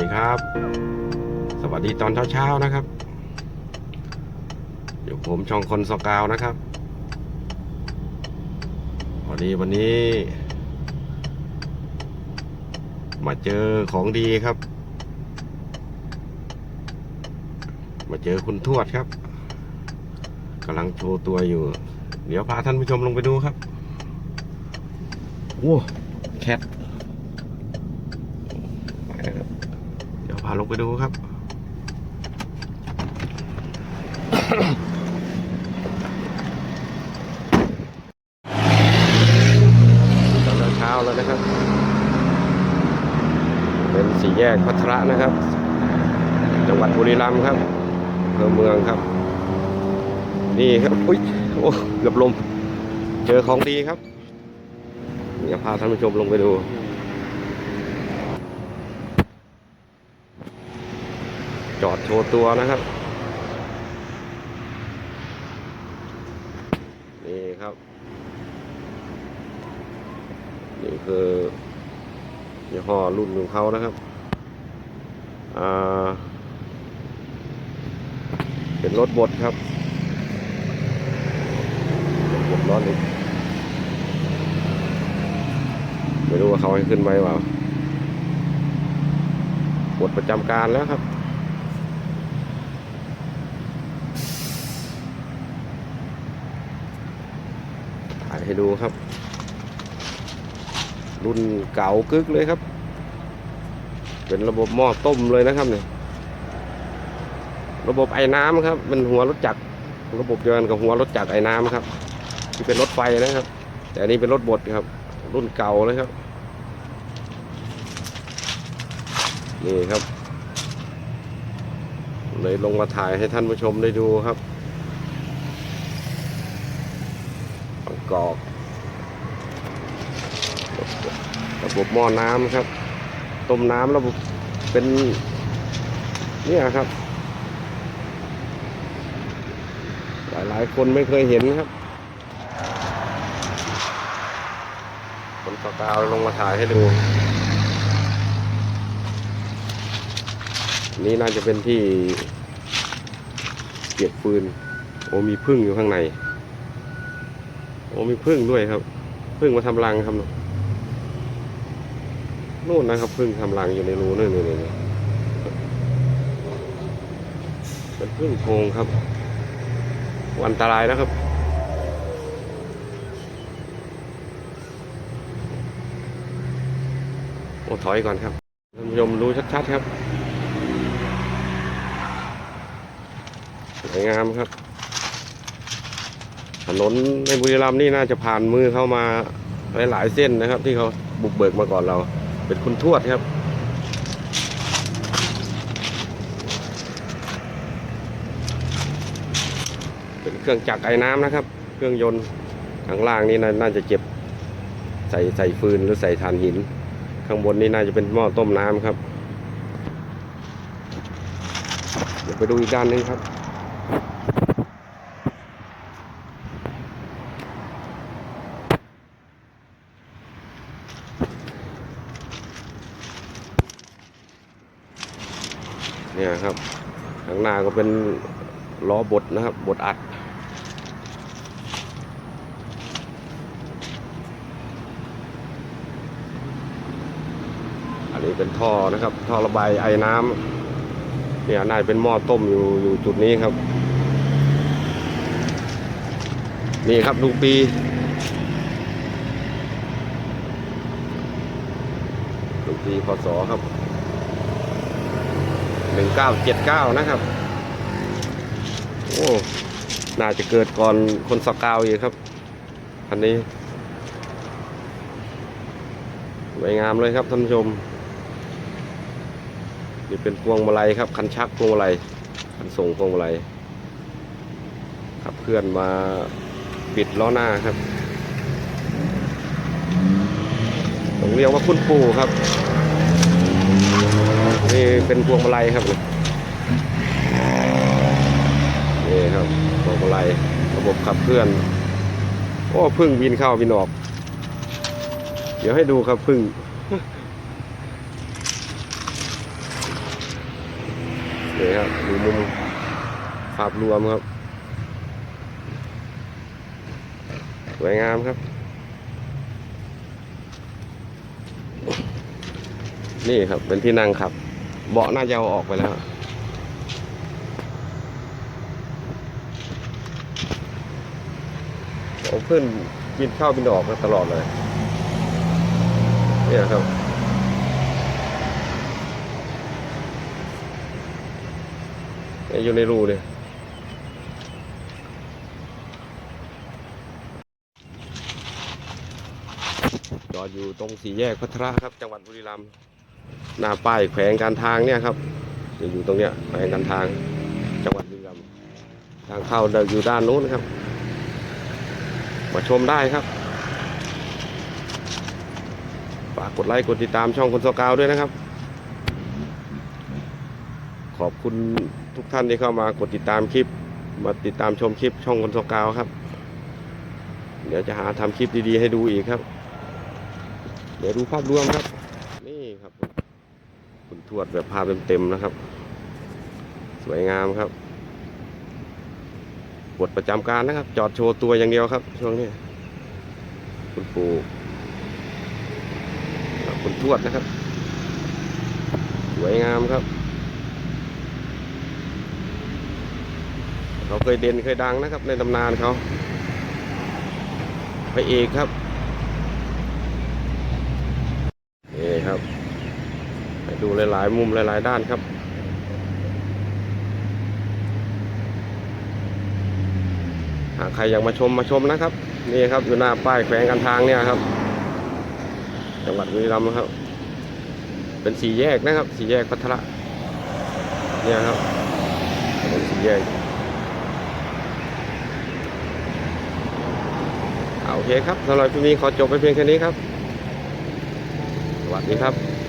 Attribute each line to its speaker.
Speaker 1: ดีครับ สวัสดีตอนเช้าๆนะครับอยู่ผมช่องคนสกาวนะครับพอดีวันนี้ มาเจอของดีครับ มาเจอคุณทวดครับกำลังโชว์ตัวอยู่ เดี๋ยวพาท่านผู้ชมลงไปดูครับโอ้แคทไาลงไปดูครับ ตอนเช้าแล้วนะครับ เป็นสี่แยกพัทระนะครับ จังหวัดบุรีรัมย์ครับอำเภอเมืองครับ นี่ครับ อุ้ย โอ้เกือบลม เจอของดีครับ เดี๋ยวพาท่านผู้ชมลงไปดู จอดโชว์ตัวนะครับ นี่ครับ นี่คือยี่ห้อรุ่นของเขานะครับ อ่า เป็นรถบดครับรถบดร้อนอีกไม่รู้ว่าเขาให้ขึ้นไหมเปล่าบดประจำการแล้วครับ ถ่าย ให้ดูครับ รุ่นเก่ากึกเลยครับ เป็นระบบหม้อต้มเลยนะครับเนี่ยระบบไอ้น้ำครับเป็นหัวรถจักรระบบเดียวกันกับหัวรถจักรไอ้น้ำครับ ที่เป็นรถไฟนะครับ แต่อันนี้เป็นรถบดครับ รุ่นเก่าเลยครับนี่ครับ เลยลงมาถ่ายให้ท่านผู้ชมได้ดูครับ กอก ระบบหม้อน้ำครับ ต้มน้ำระบบเป็นเนี่ยครับ หลายๆคนไม่เคยเห็นครับคนสกาวลงมาถ่ายให้ดูนี่น่าจะเป็นที่เก็บฟืน โอ้มีพึ่งอยู่ข้างใน โอ้มีพึ่งด้วยครับ พึ่งมาทำรังครับนู่นนะครับพึ่งทำรังอยู่ในรูนู่นนี่นี่เป็นพึ่งโพงครับอันตรายนะครับโอ้ถอยก่อนครับท่านผู้ชมดูชัดๆครับสวยงามครับ ถนนในบุรีรัมย์นี่น่าจะผ่านมือเข้ามาหลายๆเส้นนะครับ ที่เขาบุกเบิกมาก่อนเรา เป็นคุณทวดครับเป็นเครื่องจักรไอ้น้ำนะครับ เครื่องยนต์ข้างล่างนี่นาน่าจะเจ็บใส่ใส่ฟืนหรือใส่ถ่านหิน ข้างบนนี่น่าจะเป็นหม้อต้มน้ำครับ เดี๋ยวไปดูอีกด้านหนึงครับ เนี่ยครับข้างหน้าก็เป็นล้อบดนะครับบดอัด อันนี้เป็นท่อนะครับ ท่อระบายไอ้น้ำเนี่ยน่าเป็นหม้อต้มอยู่อยู่จุดนี้ครับ นี่ครับดูปีดูปีพศครับ นึ่งเก้าเจ็ดเก้านะครับ โอ้น่าจะเกิดก่อนคนสกาวอีกครับอันนี้สวยงามเลยครับท่านผู้ชม นี่เป็นพวงมาลัยครับ คันชักพวงมาลัยคันส่งพวงมาลัยขับเคลื่อนมาปิดล้อหน้าครับต้องเรียกว่าคุณปู่ครับ นี่เป็นพวงมาลัยครับนี่ครับพวงมาลัยระบบขับเคลื่อนโอ้พึ่งบินเข้าบินออก เดี๋ยวให้ดูครับพึ่งนี่ครับดูมุมภาพรวมครับสวยงามครับ นี่ครับเป็นที่นั่งขับ เบาะน่าจะเอาออกไปแล้ว ผมเพื่อนบินเข้าบินออกมาตลอดเลย เนี่ยครับ อยู่ในรูเนี่ยจอดอยู่ตรงสี่แยกพัทระครับ จังหวัดบุรีรัมย์ หน้าป้ายแขวงการทางเนี่ยครับจะอยู่ตรงเนี้ยแขวงการทางจังหวัดบุรีรัมย์ทางเข้าอยู่ด้านนู้นครับ มาชมได้ครับฝากกดไลค์กดติดตามช่องคนโซกาวด้วยนะครับ ขอบคุณทุกท่านที่เข้ามากดติดตามคลิป มาติดตามชมคลิปช่องคนโซกาวครับ เดี๋ยวจะหาทำคลิปดีๆให้ดูอีกครับ เดี๋ยวดูภาพรวมครับ ทวดแบบภาพเต็มๆนะครับ สวยงามครับบทประจำการนะครับ จอดโชว์ตัวอย่างเดียวครับ ช่วงนี้ คุณปู่คุณทวดนะครับ สวยงามครับ เขาเคยเด่นเคยดังนะครับ ในตำนานเขาพระเอกครับนี่ครับไป ดูหลาย ๆ มุมหลาย ๆ ด้านครับหากใครอยากมาชมมาชมนะครับ นี่ครับอยู่หน้าป้ายแขวงการทางเนี่ยครับ จังหวัดบุรีรัมย์ครับ เป็นสี่แยกนะครับ สี่แยกพัทระเนี่ยครับเป็นสี่แยกโอเคครับสำหรับคลิปนี้ขอจบไปเพียงแค่นี้ครับ สวัสดีครับ